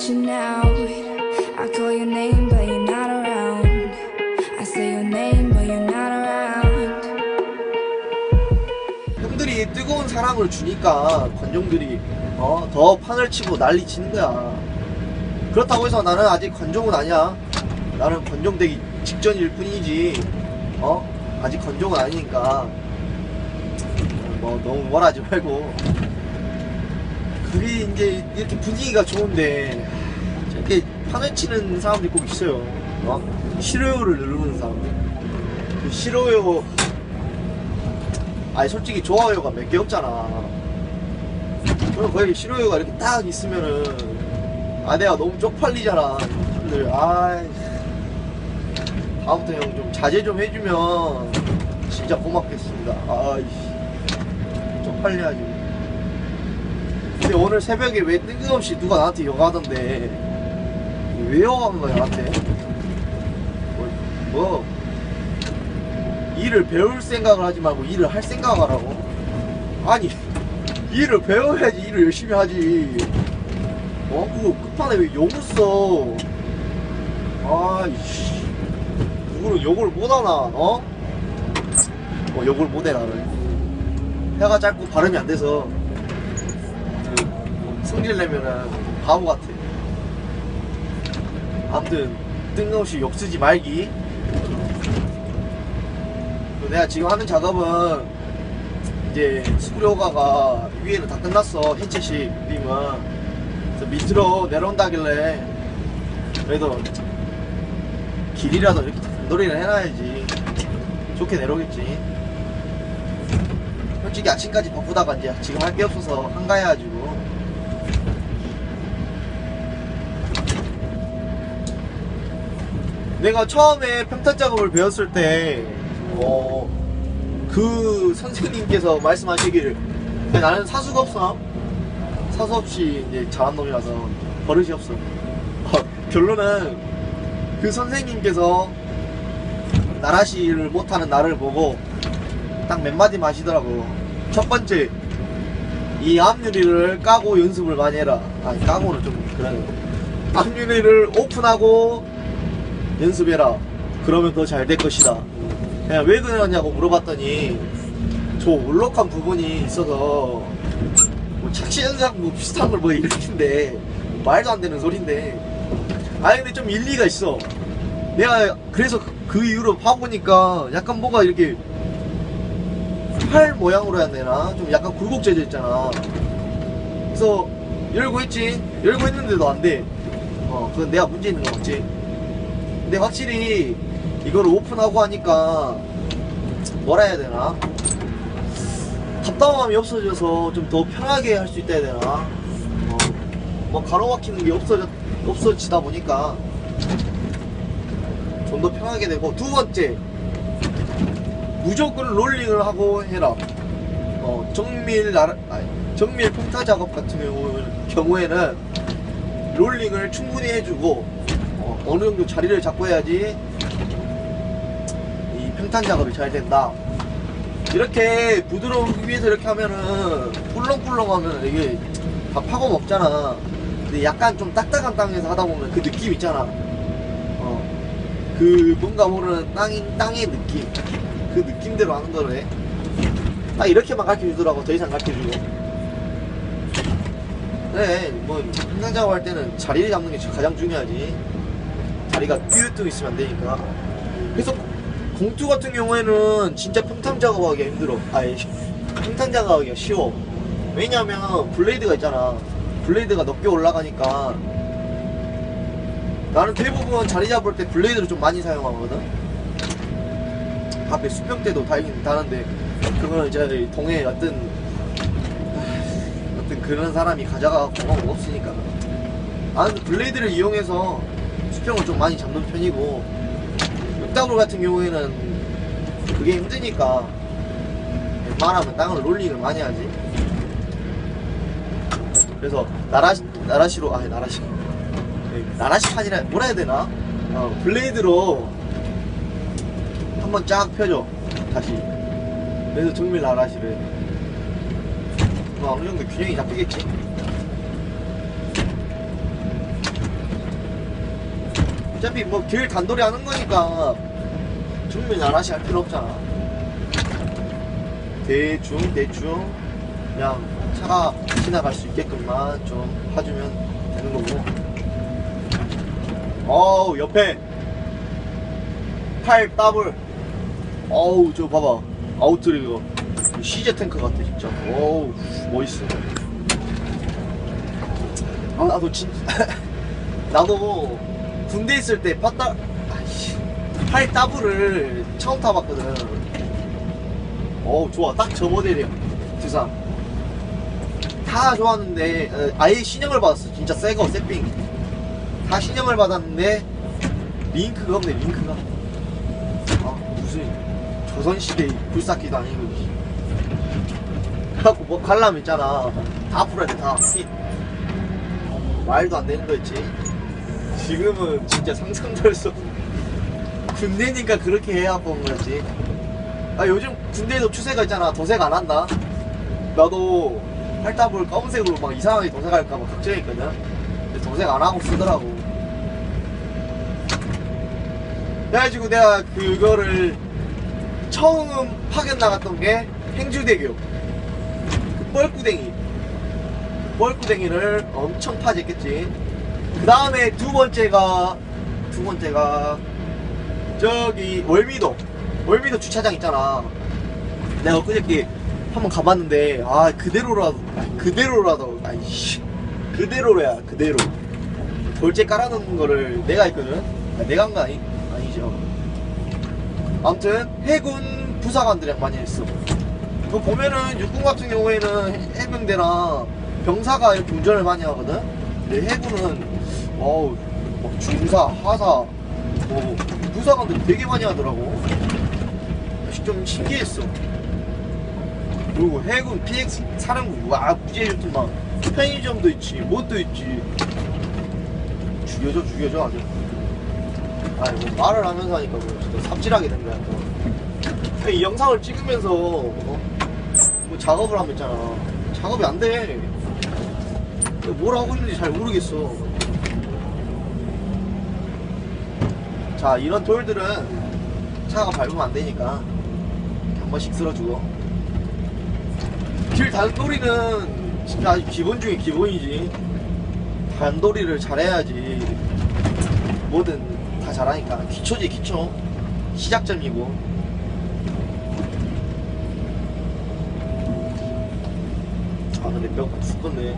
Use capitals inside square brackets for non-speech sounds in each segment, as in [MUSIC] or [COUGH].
at you now. I call your name but you're not around. I say your name but you're not around. 팬들이 뜨거운 사랑을 주니까 관종들이 어, 더 판을 치고 난리 치는 거야. 그렇다고 해서 나는 아직 관종은 아니야. 나는 관종되기 직전일 뿐이지. 어? 아직 건종은 아니니까. 뭐 너무 뭐라 하지 말고. 그게 이제 이렇게 분위기가 좋은데 이렇게 판을 치는 사람들이 꼭 있어요. 어? 싫어요를 누르는 사람들. 그 싫어요. 아니 솔직히 좋아요가 몇 개 없잖아. 그럼 거의 싫어요가 이렇게 딱 있으면은 아 내가 너무 쪽팔리잖아. 사람들 아 다음부터 형 좀 자제 좀 해주면 진짜 고맙겠습니다. 아이씨 쪽팔려야지. 근데 오늘 새벽에 왜 뜬금없이 누가 나한테 욕하던데 왜 욕하는 거야 나한테? 뭐, 뭐 일을 배울 생각을 하지 말고 일을 할 생각을 하라고? 아니 일을 배워야지 일을 열심히 하지 어? 그거 끝판에 왜 욕을 써? 아이씨 누구는 욕을 못하나 어? 어 욕을 못해 나를 혀가 짧고 발음이 안 돼서 그 성질 내면은 바보 같아. 아무튼 뜬금없이 욕 쓰지 말기. 내가 지금 하는 작업은 이제 스크류호가가 위에는 다 끝났어. 해체식 빔은. 밑으로 내려온다길래 그래도 길이라도 이렇게 단도리를 해놔야지. 좋게 내려오겠지. 솔직히 아침까지 바쁘다가 이제 지금 할 게 없어서 한가해가지고 내가 처음에 평탄 작업을 배웠을 때, 어, 그 선생님께서 말씀하시기를, "야, 나는 사수가 없어. 사수 없이 이제 잘한 놈이라서 버릇이 없어. 어, 결론은 그 선생님께서 나라시를 못하는 나를 보고 딱 몇 마디 마시더라고. 첫 번째, 이 앞유리를 까고 연습을 많이 해라. 아니, 까고는 좀 그러네. 앞유리를 오픈하고 연습해라. 그러면 더 잘 될 것이다. 그냥 왜 그러냐고 물어봤더니 저 울lok한 부분이 있어서 뭐 착시 현상 뭐 비슷한 걸 뭐 일으킨데 말도 안 되는 소린데 아니 근데 좀 일리가 있어. 내가 그래서 그, 그 이후로 봐보니까 약간 뭐가 이렇게 팔 모양으로 해야 되나? 좀 약간 굴곡져져 있잖아. 그래서 열고 있지? 열고 있는데도 안 돼. 어, 그건 내가 문제 있는 거 맞지? 근데 확실히 이걸 오픈하고 하니까 뭐라 해야 되나? 답답함이 없어져서 좀 더 편하게 할 수 있다 해야 되나? 어, 뭐 가로막히는 게 없어져 없어지다 보니까 좀 더 편하게 되고 두 번째 무조건 롤링을 하고 해라. 어, 정밀 나라 아니, 정밀 평타 작업 같은 경우, 경우에는 롤링을 충분히 해주고 어, 어느 정도 자리를 잡고 해야지 이 평탄 작업이 잘 된다. 이렇게 부드러운 위에서 이렇게 하면은 꿀렁꿀렁 하면 이게 다 파고 먹잖아. 근데 약간 좀 딱딱한 땅에서 하다 보면 그 느낌 있잖아. 어, 그 뭔가 모르는 땅인 땅의 느낌. 그 느낌대로 하는 거래. 딱 이렇게만 가르쳐 주더라고. 더 이상 가르쳐 주고. 그래, 뭐 평탄 작업할 때는 자리를 잡는 게 가장 중요하지. 다리가 삐뚤 있으면 안 되니까. 그래서 공투 같은 경우에는 진짜 평탄 작업하기가 힘들어. 아니, 평탄 작업하기가 쉬워. 왜냐면 블레이드가 있잖아. 블레이드가 높게 올라가니까 나는 대부분 자리 잡을 때 블레이드를 좀 많이 사용하거든. 앞에 수평 때도 다행히 다는데 그거는 이제 동해 어떤 어떤 그런 사람이 가져가 고마운 거 없으니까. 나는 블레이드를 이용해서 수평을 좀 많이 잡는 편이고 육다물 같은 경우에는 그게 힘드니까 웬만하면 땅을 롤링을 많이 하지. 그래서 나라시 나라시로 아니 나라시. 네, 나라시판이라 뭐라 해야 되나? 어, 블레이드로 한번 쫙 펴줘 다시. 그래서 정밀 나라시를. 뭐 어느 정도 균형이 잡히겠지 어차피 뭐 길 단돌이 하는 거니까 정밀 나라시 할 필요 없잖아. 대충 대충. 그냥 차가 지나갈 수 있게끔만 좀 봐주면 되는 거고. 어우 옆에. 팔 더블. 어우 저 봐봐. 아웃드리거. 시제 탱크 같아 진짜. 어우 멋있어. 아 나도 진 [LAUGHS] 나도 군대 있을 때 팟다 팔 더블을 처음 타봤거든. 어우 좋아. 딱 저 모델이야. 두산. 다 좋았는데 어, 아예 신형을 받았어. 진짜 새거 새삥 다 신형을 받았는데 링크가 없네 링크가. 아 무슨 조선시대 불사기도 아니고 씨. 그래갖고 뭐 관람 있잖아. 다 풀어야 돼다. 말도 안 되는 거 있지 지금은 진짜 상상도 할 수 없는 군대니까 그렇게 해야 본 거지. 아 요즘 군대에도 추세가 있잖아. 도색 안 한다. 나도 팔다볼 검은색으로 막 이상하게 도색할까 봐 걱정했거든. 근데 도색 안 하고 쓰더라고. 그래가지고 내가 그거를 처음 파견 나갔던 게 행주대교. 그 뻘구댕이. 뻘구댕이를 엄청 파지했겠지 그 다음에 두 번째가 두 번째가 저기 월미도. 월미도 주차장 있잖아. 내가 엊그저께 한번 가봤는데 아 그대로라도 그대로라도 아이씨. 그대로야 그대로. 돌째 깔아놓은 거를 내가 했거든. 아, 내가 한 거 아니, 아니죠. 아무튼 해군 부사관들이랑 많이 했어. 그 보면은 육군 같은 경우에는 해- 해병대나 병사가 이렇게 운전을 많이 하거든. 근데 해군은 어우 막 중사 하사 뭐 부사관들이 되게 많이 하더라고. 좀 신기했어. 그리고 해군 PX 사령부 와 무지해 좋더만 편의점도 있지 뭣도 있지. 죽여줘 죽여줘 아주. 아니 뭐 말을 하면서 하니까 뭐 진짜 삽질하게 된 거야 또. 이 영상을 찍으면서 어? 뭐 작업을 하면 있잖아. 작업이 안돼. 뭘 하고 있는지 잘 모르겠어 자 이런 돌들은 차가 밟으면 안 되니까 한 번씩 쓸어주고. 길 단도리는 진짜 기본 중에 기본이지. 단도리를 잘해야지 뭐든 다 잘하니까. 기초지 기초. 시작점이고. 아 근데 뼈가 죽겠네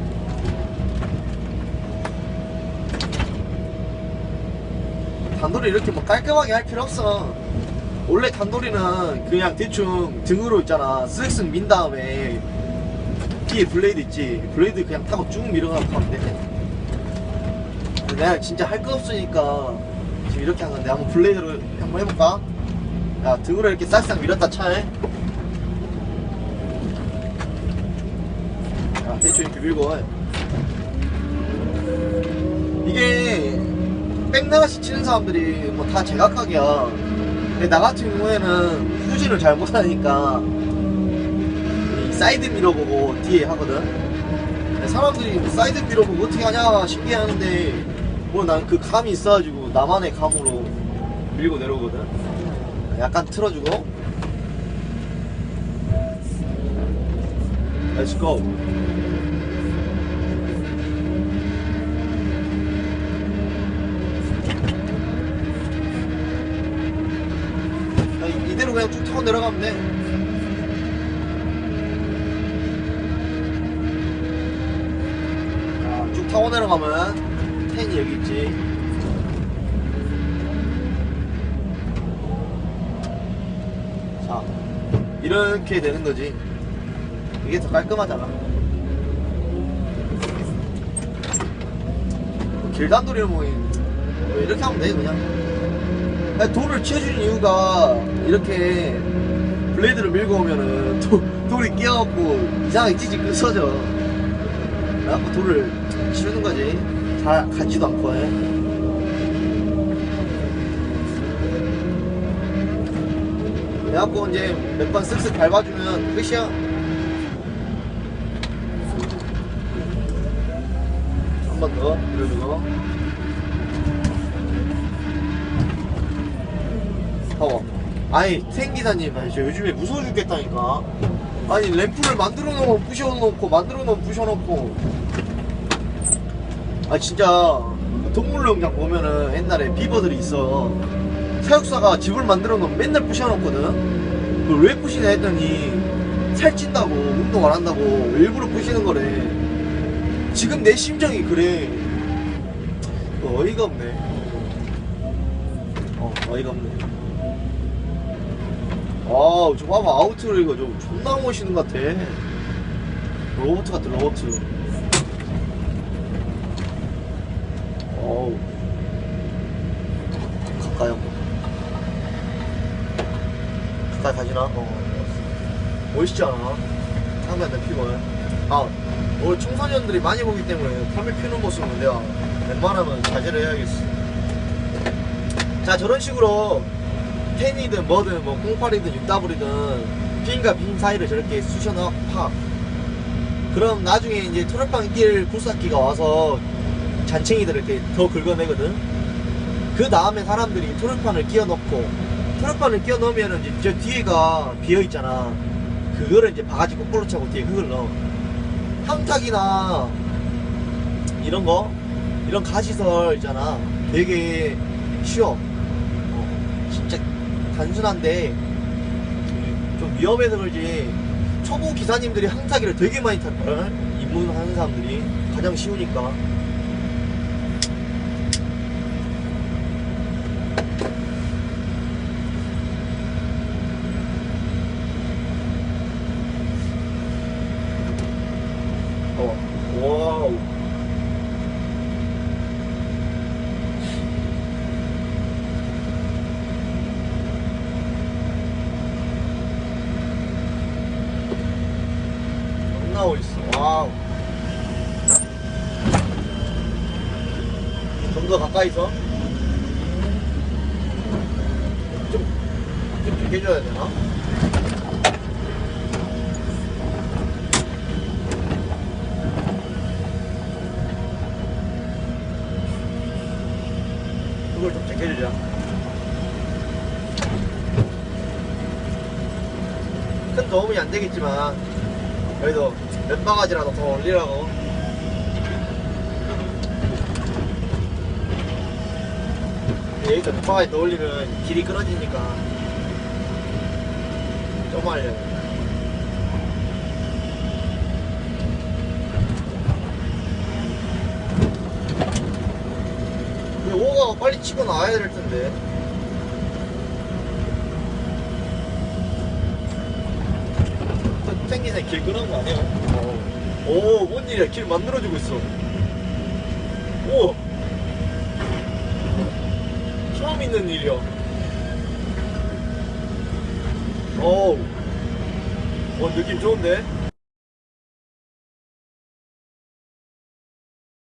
단도리 이렇게 뭐 깔끔하게 할 필요 없어. 원래 단도리는 그냥 대충 등으로 있잖아. 쓱쓱 민 다음에 뒤에 블레이드 있지. 블레이드 그냥 타고 쭉 밀어가고 가면 돼. 내가 진짜 할 거 없으니까 지금 이렇게 한 건데 한번 블레이드로 한번 해볼까? 야 등으로 이렇게 싹싹 밀었다 차에 야 대충 이렇게 밀고 이게 백나가시 치는 사람들이 뭐 다 제각각이야. 근데 나 같은 경우에는 후진을 잘 못하니까 이 사이드 미러 보고 뒤에 하거든. 사람들이 뭐 사이드 미러 보고 어떻게 하냐 신기해 하는데 뭐 난 그 감이 있어가지고 나만의 감으로 밀고 내려오거든. 약간 틀어주고. Let's go 이대로 그냥 쭉 타고 내려가면 돼. 자, 쭉 타고 내려가면 텐이 여기 있지. 자, 이렇게 되는 거지. 이게 더 깔끔하잖아. 길단돌이는 뭐, 뭐 이렇게 하면 돼, 그냥. 아니, 돌을 치워주는 이유가 이렇게 블레이드를 밀고 오면은 도, 돌이 끼어갖고 이상하게 찌지 끊어져. 그래갖고 돌을 치우는 거지. 잘 가지도 않고. 해 그래갖고 이제 몇 번 쓱쓱 밟아주면 끝이야. 한 번 더. 밀어주고 파워. 아니, 생기사님, 아니, 저 요즘에 무서워 죽겠다니까. 아니 램프를 만들어 놓으면 부셔놓고 만들어 놓으면 부셔놓고. 아 진짜 동물농장 보면은 옛날에 비버들이 있어. 사육사가 집을 만들어 놓으면 맨날 부셔놓거든? 그걸 왜 부시냐 했더니 살찐다고 운동 안 한다고 일부러 부시는 거래. 지금 내 심정이 그래. 어, 어이가 없네. 어 어이가 없네 아, 저 봐봐 아우트를 이거 좀 존나 멋있는 것 같아. 로봇 같아 로봇. 어우. 가까이 한번. 가까이 가지나? 어. 멋있지 않아? 상대 내 피곤해. 아, 오늘 청소년들이 많이 보기 때문에 담배 피우는 모습은 내가 웬만하면 자제를 해야겠어. 자, 저런 식으로 펜이든 뭐든 뭐 꽁팔이든 육다불이든 핀과 핀 사이를 저렇게 쑤셔 넣어 팍. 그럼 나중에 이제 토널빵 낄 굴삭기가 와서 잔챙이들을 이렇게 더 긁어내거든. 그 다음에 사람들이 토널판을 끼워 넣고 토널판을 끼워 넣으면은 이제 저 뒤에가 비어 있잖아. 그거를 이제 바가지 거꾸로 차고 뒤에 흙을 넣어. 함탁이나 이런 거 이런 가시설 있잖아. 되게 쉬워 단순한데 좀 위험해서 그러지 초보 기사님들이 항타기를 되게 많이 탈걸 입문하는 사람들이 가장 쉬우니까 어 와우 안 나오고 있어. 와우. 좀 더 가까이서. 좀, 좀 길게 줘야 되나? 그걸 좀 제껴주자. 큰 도움이 안 되겠지만, 그래도 몇 바가지라도 더 올리라고. 여기서 몇 바가지 더 올리면 길이 끊어지니까. 좀 하려고. 오가 빨리 치고 나와야 될 텐데. 생기네 길 끄는 거 아니야? 어. 오, 뭔 일이야? 길 만들어주고 있어. 오! 처음 있는 일이야. 어우. 어, 느낌 좋은데?